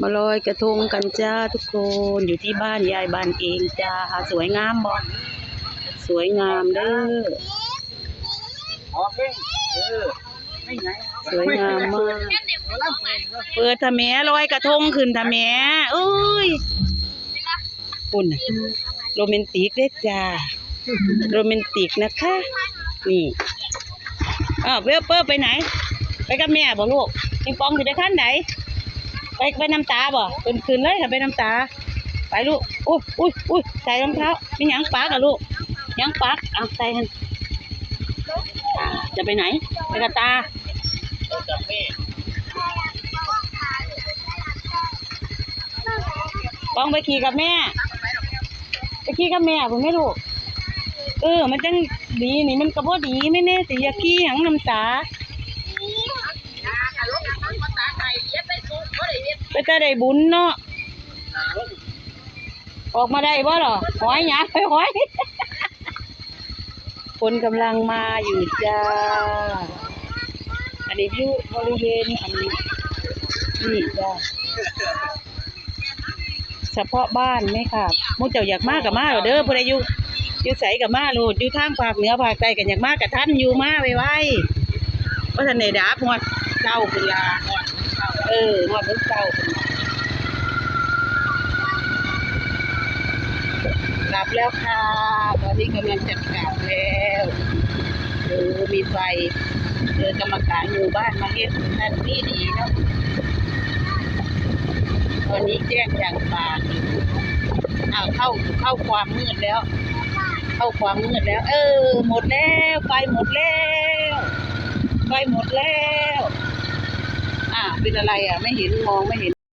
มาลอยกระทงกันจ้าทุกคนอยู่ที่บ้านยายบ้านเองจ้าสวยงามบ่สวยงามเด้อออกเองเออไม่ไงสวยงามมากเปิดทะแหมลอยกระทงขึ้นทะแหมเอ้ยปุ่นน่ะโรแมนติกเด้อจ้าโรแมนติกนะคะ นี่อ้าวเวลเปอร์ไปไหน ไปกับแม่บ่ลูกปิงปองสิไปขั้นไหน ไปไปน้ำตาบ่ขึ้นขึ้นเลยค่ะไปน้ำตา ไปลูกอุ้ยอุ้ยอุ้ยใส่รองเท้ามีหยังปักอะลูกหยังปักเอาใส่หันจะไปไหนไปกับตากับแม่ปองไปขี่กับแม่ ไปขี่กับแม่ผมไม่รู้เออ มันจังดีนี่มันก็บ่ดีไม่แน่สิอย่าขี่หยังน้ำตา ไปแต่ได้บุญเนาะออกมาได้บ่หรอหอยหยาไปหอยคนกำลังมาอยู่จ้า อันนี้อยู่บริเวณอันนี้นี่จ้าเฉพาะบ้านไหมค่ะหมูเจ้าอยากมากกับมาเหรอเด้อพอดอยู่อยู่ใสกับมาโลดอยู่ทางภาคเหนือภาคใต้กันอยากมากกับท่านอยู่มาไว้ไว้ว่าท่านไหนดาบหอดเจ้าคุณลาเออหอดเพิ่งเจ้าคุณกลับแล้วค่ะ ตอนนี้กำลังจะกลับแล้วเออมีไฟเออกรรมการหมู่บ้านมาเฮ็ดนั่นนี่ดีเนาะตอนนี้แจ้งอย่างปาอยู่อ้าวเข้าเข้าความมืดแล้ว เข้าความมืดแล้ว เออ หมดแล้ว ไฟหมดแล้ว ไฟหมดแล้ว เป็นอะไรอะ ไม่เห็นมองไม่เห็น